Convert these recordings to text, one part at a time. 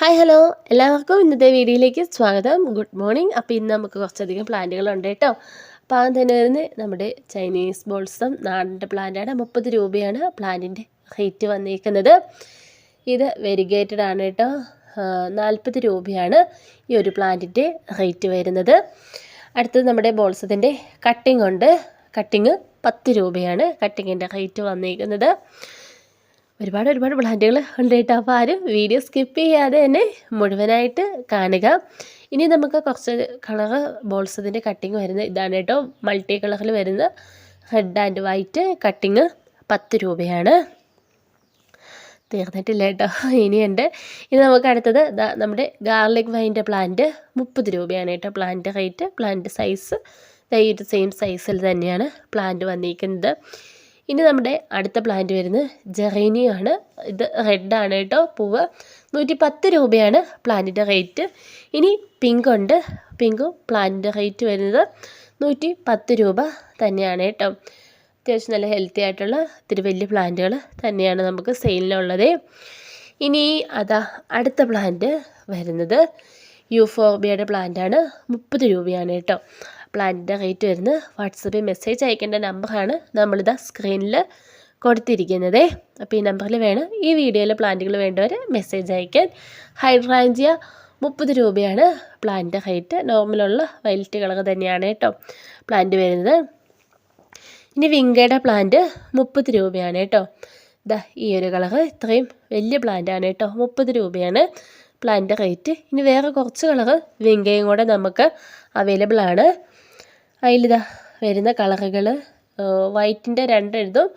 Hi hello എല്ലാവർക്കും ഇന്നത്തെ വീഡിയോയിലേക്ക് സ്വാഗതം. ഗുഡ് മോർണിംഗ് അപ്പോൾ ഇന്ന് നമുക്ക് കുറച്ചധികം പ്ലാന്റുകളുണ്ട് കേട്ടോ. അപ്പോൾ ആദ്യം തന്നെ വരുന്നത് നമ്മുടെ ചൈനീസ് ബോൾസം നാടിന്റെ പ്ലാന്റാണ് മുപ്പത് രൂപയാണ് പ്ലാന്റിന്റെ റേറ്റ് വന്നിരിക്കുന്നത് ഇത് വെരിഗേറ്റഡ് ആണ് കേട്ടോ. നാൽപ്പത് രൂപയാണ് ഈ ഒരു പ്ലാന്റിന്റെ റേറ്റ് വരുന്നത്. അടുത്തത് നമ്മുടെ ബോൾസത്തിന്റെ കട്ടിംഗ് ഉണ്ട്. കട്ടിങ് പത്ത് രൂപയാണ് കട്ടിങ്ങിന്റെ റേറ്റ് വന്നിരിക്കുന്നത് ഒരുപാട് ഒരുപാട് പ്ലാന്റുകൾ ഉണ്ട് കേട്ടോ അപ്പോൾ ആരും വീഡിയോ സ്കിപ്പ് ചെയ്യാതെ തന്നെ മുഴുവനായിട്ട് കാണുക. ഇനി നമുക്ക് കുറച്ച് കളറ് ബോൾസതിന്റെ കട്ടിങ് വരുന്നത് ഇതാണ് കേട്ടോ. മൾട്ടി കളറിൽ വരുന്ന റെഡ് ആൻഡ് വൈറ്റ് കട്ടിങ് പത്ത് രൂപയാണ്. തീർന്നിട്ടില്ല കേട്ടോ. ഇനിയുണ്ട് ഇനി നമുക്ക് അടുത്തത് നമ്മുടെ ഗാർലിക് വൈന്റെ പ്ലാന്റ് മുപ്പത് രൂപയാണ് കേട്ടോ. പ്ലാന്റ് റേറ്റ് പ്ലാന്റ് സൈസ് ഈ ഒരു സെയിം സൈസിൽ തന്നെയാണ് പ്ലാന്റ് വന്നിരിക്കുന്നത്. ഇനി നമ്മുടെ അടുത്ത പ്ലാന്റ് വരുന്നത് ജെറേനിയാണ്. ഇത് റെഡാണ് കേട്ടോ. പൂവ് നൂറ്റി പത്ത് രൂപയാണ് പ്ലാന്റിന്റെ റേറ്റ് ഇനി പിങ്ക് ഉണ്ട്. പിങ്കും പ്ലാന്റിന്റെ റേറ്റ് വരുന്നത് നൂറ്റി പത്ത് രൂപ തന്നെയാണ് കേട്ടോ. അത്യാവശ്യം നല്ല ഹെൽത്തി ആയിട്ടുള്ള ഇത്തിരി വലിയ പ്ലാന്റുകൾ തന്നെയാണ് നമുക്ക് സെയിലിനുള്ളത് ഇനി അതാ അടുത്ത പ്ലാന്റ് വരുന്നത്. യൂഫോർബിയയുടെ പ്ലാന്റാണ് മുപ്പത് രൂപയാണ് കേട്ടോ. പ്ലാനിന്റെ റേറ്റ് വരുന്നത്. വാട്സപ്പിൽ മെസ്സേജ് അയക്കേണ്ട നമ്പറാണ് നമ്മളിതാ സ്ക്രീനിൽ കൊടുത്തിരിക്കുന്നത്. അപ്പോൾ ഈ നമ്പറിൽ വേണം ഈ വീഡിയോയിലെ പ്ലാന്റുകൾ വേണ്ടവർ മെസ്സേജ് അയക്കാൻ. ഹൈഡ്രാഞ്ചിയ മുപ്പത് രൂപയാണ് പ്ലാന്റിന്റെ ഹൈറ്റ് നോർമലുള്ള വൈലറ്റ് കളർ തന്നെയാണ് കേട്ടോ പ്ലാന്റ് വരുന്നത്. ഇനി വിങ്കയുടെ പ്ലാന്റ് മുപ്പത് രൂപയാണ് കേട്ടോ. ഇതാ ഈ ഒരു കളർ ഇത്രയും വലിയ പ്ലാന്റാണ് കേട്ടോ. മുപ്പത് രൂപയാണ് പ്ലാന്റ് റേറ്റ് ഇനി വേറെ കുറച്ച് കളർ വിങ്കയും കൂടെ നമുക്ക് അവൈലബിൾ ആണ്. അതിലിതാ വരുന്ന കളറുകൾ വൈറ്റിന്റെ രണ്ടെഴുതും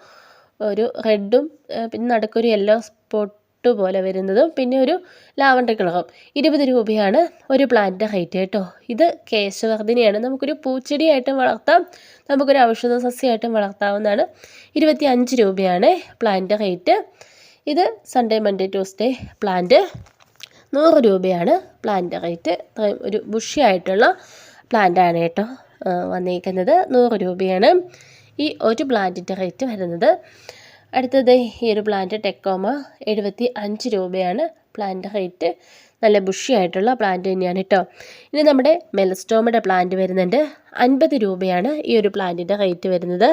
ഒരു റെഡും പിന്നെ നടുക്കൊരു യെല്ലോ സ്പോട്ട് പോലെ വരുന്നതും പിന്നെ ഒരു ലാവണ്ടർ കളറും. ഇരുപത് രൂപയാണ് ഒരു പ്ലാന്റിന്റെ റേറ്റ് കേട്ടോ. ഇത് കേശവർദ്ധിനിയാണ്. നമുക്കൊരു പൂച്ചെടിയായിട്ടും വളർത്താം നമുക്കൊരു ഔഷധ സസ്യമായിട്ടും വളർത്താവുന്നതാണ്. ഇരുപത്തി അഞ്ച് രൂപയാണ് പ്ലാന്റിന്റെ റേറ്റ് ഇത് സൺഡേ മൺഡേ ട്യൂസ്ഡേ പ്ലാന്റ് നൂറ് രൂപയാണ് പ്ലാന്റിന്റെ റേറ്റ് ഒരു ബുഷിയായിട്ടുള്ള പ്ലാന്റാണ് കേട്ടോ. വന്നിരിക്കുന്നത് നൂറ് രൂപയാണ്. ഈ ഒരു പ്ലാന്റിന്റെ റേറ്റ് വരുന്നത് അടുത്തത് ഈ ഒരു പ്ലാന്റ് ടെക്കോമ എഴുപത്തി അഞ്ച് രൂപയാണ്. പ്ലാന്റ് റേറ്റ് നല്ല ബുഷിയായിട്ടുള്ള പ്ലാന്റ് തന്നെയാണ് കേട്ടോ. ഇനി നമ്മുടെ മെലസ്റ്റോമയുടെ പ്ലാന്റ് വരുന്നുണ്ട്. അൻപത് രൂപയാണ് ഈ ഒരു പ്ലാന്റിന്റെ റേറ്റ് വരുന്നത്.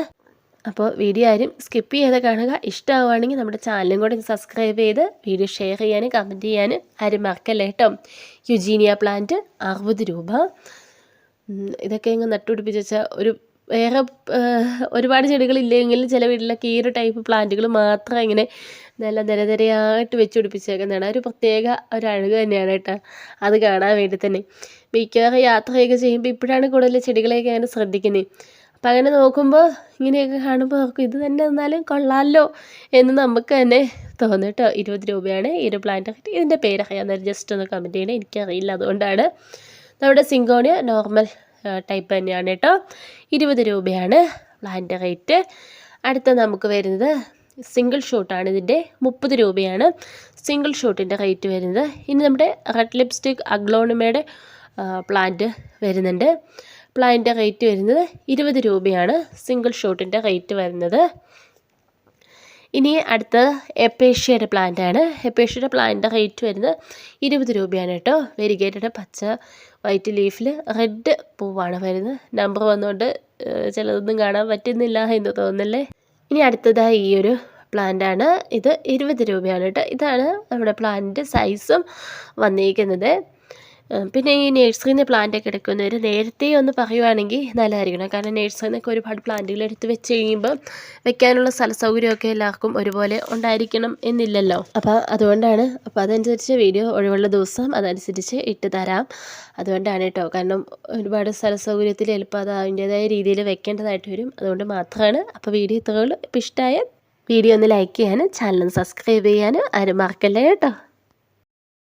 അപ്പോൾ വീഡിയോ ആരും സ്കിപ്പ് ചെയ്ത് കാണുക. ഇഷ്ടമാവുകയാണെങ്കിൽ നമ്മുടെ ചാനലും കൂടെ സബ്സ്ക്രൈബ് ചെയ്ത് വീഡിയോ ഷെയർ ചെയ്യാനും കമന്റ് ചെയ്യാനും ആരും മറക്കല്ലേ കേട്ടോ. യുജീനിയ പ്ലാന്റ് അറുപത് രൂപ. ഇതൊക്കെ ഇങ്ങ് നട്ടുപിടിപ്പിച്ച് വെച്ചാൽ ഒരു വേറെ ഒരുപാട് ചെടികളില്ലെങ്കിൽ ചില വീട്ടിലൊക്കെ ഈ ഒരു ടൈപ്പ് പ്ലാന്റുകൾ മാത്രം ഇങ്ങനെ നല്ല നിരനിരയായിട്ട് വെച്ച് പിടിപ്പിച്ചേക്കുന്നതാണ്. ഒരു പ്രത്യേക ഒരു അഴക് തന്നെയാണ് കേട്ടോ. അത് കാണാൻ വേണ്ടി തന്നെ. മിക്കവാറും യാത്രയൊക്കെ ചെയ്യുമ്പോൾ ഇപ്പോഴാണ് കൂടുതൽ ചെടികളെയൊക്കെ അങ്ങനെ ശ്രദ്ധിക്കുന്നത്. അപ്പം അങ്ങനെ നോക്കുമ്പോൾ ഇങ്ങനെയൊക്കെ കാണുമ്പോൾ ഓർക്കും ഇത് തന്നെ എന്നാലും കൊള്ളാമല്ലോ എന്ന് നമുക്ക് തന്നെ തോന്നും കേട്ടോ. ഇരുപത് രൂപയാണ് ഈ ഒരു പ്ലാന്റ് ഇതിന്റെ പേരറിയാവുന്നവർ ജസ്റ്റ് ഒന്ന് കമന്റ് ചെയ്യണേ. എനിക്കറിയില്ല. അതുകൊണ്ടാണ് നമ്മുടെ സിങ്കോണിയ നോർമൽ ടൈപ്പ് തന്നെയാണ് കേട്ടോ. ഇരുപത് രൂപയാണ് പ്ലാന്റ് റേറ്റ് അടുത്ത നമുക്ക് വരുന്നത് സിംഗിൾ ഷൂട്ടാണ് ഇതിന്റെ. മുപ്പത് രൂപയാണ് സിംഗിൾ ഷൂട്ടിന്റെ റേറ്റ് വരുന്നത്. ഇനി നമ്മുടെ റെഡ് ലിപ്സ്റ്റിക് അഗ്ലോണിമയുടെ പ്ലാന്റ് വരുന്നുണ്ട്. പ്ലാന്റിന്റെ റേറ്റ് വരുന്നത് ഇരുപത് രൂപയാണ് സിംഗിൾ ഷോട്ടിന്റെ റേറ്റ് വരുന്നത്. ഇനി അടുത്ത എപ്പേഷ്യയുടെ പ്ലാന്റ് ആണ്. എപ്പേഷ്യയുടെ പ്ലാന്റിന്റെ റേറ്റ് വരുന്നത് ഇരുപത് രൂപയാണ് കേട്ടോ. വെരിഗേറ്റഡ് പച്ച വൈറ്റ് ലീഫിൽ റെഡ് പൂവാണ് വരുന്നത്. നമ്പർ വന്നുകൊണ്ട് ചിലതൊന്നും കാണാൻ പറ്റുന്നില്ല എന്ന് തോന്നുന്നല്ലേ? ഇനി അടുത്തതായി ഈ ഒരു പ്ലാന്റ് ആണ്. ഇത് ഇരുപത് രൂപയാണ് കേട്ടോ. ഇതാണ് നമ്മുടെ പ്ലാന്റിന്റെ സൈസും വന്നിരിക്കുന്നത്. പിന്നെ ഈ നേഴ്സറിയിൽ നിന്ന് പ്ലാന്റ് ഒക്കെ എടുക്കുന്നവർ നേരത്തെ ഒന്ന് പറയുവാണെങ്കിൽ നല്ലതായിരിക്കണം. കാരണം നേഴ്സറിയിൽ നിന്നൊക്കെ ഒരുപാട് പ്ലാന്റുകൾ എടുത്ത് വെച്ച് കഴിയുമ്പോൾ വെക്കാനുള്ള സ്ഥല സൗകര്യമൊക്കെ എല്ലാവർക്കും ഒരുപോലെ ഉണ്ടായിരിക്കണം എന്നില്ലല്ലോ. അപ്പോൾ അതുകൊണ്ടാണ് അപ്പോൾ അതനുസരിച്ച് വീഡിയോ ഒഴിവുള്ള ദിവസം അതനുസരിച്ച് ഇട്ട് തരാം. അതുകൊണ്ടാണ് കേട്ടോ കാരണം ഒരുപാട് സ്ഥല സൗകര്യത്തിൽ എളുപ്പം അത് അതിന്റേതായ രീതിയിൽ വെക്കേണ്ടതായിട്ട് വരും. അതുകൊണ്ട് മാത്രമാണ് അപ്പോൾ വീഡിയോ ഇത്രയുള്ളൂ ഇപ്പോൾ ഇഷ്ടമായ വീഡിയോ ഒന്ന് ലൈക്ക് ചെയ്യാനും ചാനൽ സബ്സ്ക്രൈബ് ചെയ്യാനും ആരും മറക്കല്ലേ കേട്ടോ